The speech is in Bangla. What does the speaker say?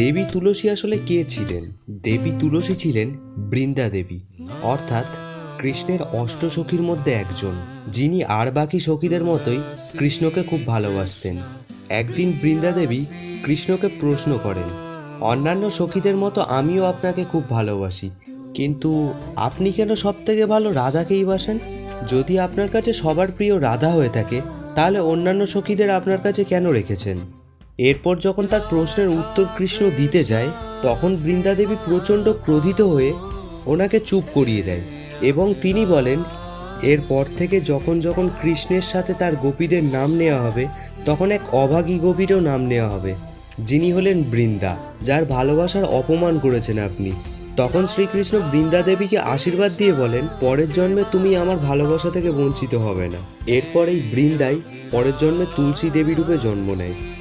দেবী তুলসী আসলে কে ছিলেন? দেবী তুলসী ছিলেন বৃন্দা দেবী, অর্থাৎ কৃষ্ণের অষ্ট সখীর মধ্যে একজন, যিনি আর বাকি সখীদের মতোই কৃষ্ণকে খুব ভালোবাসতেন। একদিন বৃন্দা দেবী কৃষ্ণকে প্রশ্ন করেন, অন্যান্য সখীদের মতো আমিও আপনাকে খুব ভালোবাসি, কিন্তু আপনি কেন সব থেকে ভালো রাধাকেই বাসেন? যদি আপনার কাছে সবার প্রিয় রাধা হয়ে থাকে, তাহলে অন্যান্য সখীদের আপনার কাছে কেন রেখেছেন? এরপর যখন তার প্রশ্নের উত্তর কৃষ্ণ দিতে যায়, তখন বৃন্দাদেবী প্রচণ্ড ক্রোধিত হয়ে ওনাকে চুপ করিয়ে দেয় এবং তিনি বলেন, এরপর থেকে যখন যখন কৃষ্ণের সাথে তার গোপীদের নাম নেওয়া হবে, তখন এক অভাগী গোপীরও নাম নেওয়া হবে, যিনি হলেন বৃন্দা, যার ভালোবাসার অপমান করেছেন আপনি। তখন শ্রীকৃষ্ণ বৃন্দা দেবীকে আশীর্বাদ দিয়ে বলেন, পরের জন্মে তুমি আমার ভালোবাসা থেকে বঞ্চিত হবে না। এরপর এই বৃন্দাই পরের জন্মে তুলসী দেবী রূপে জন্ম নেয়।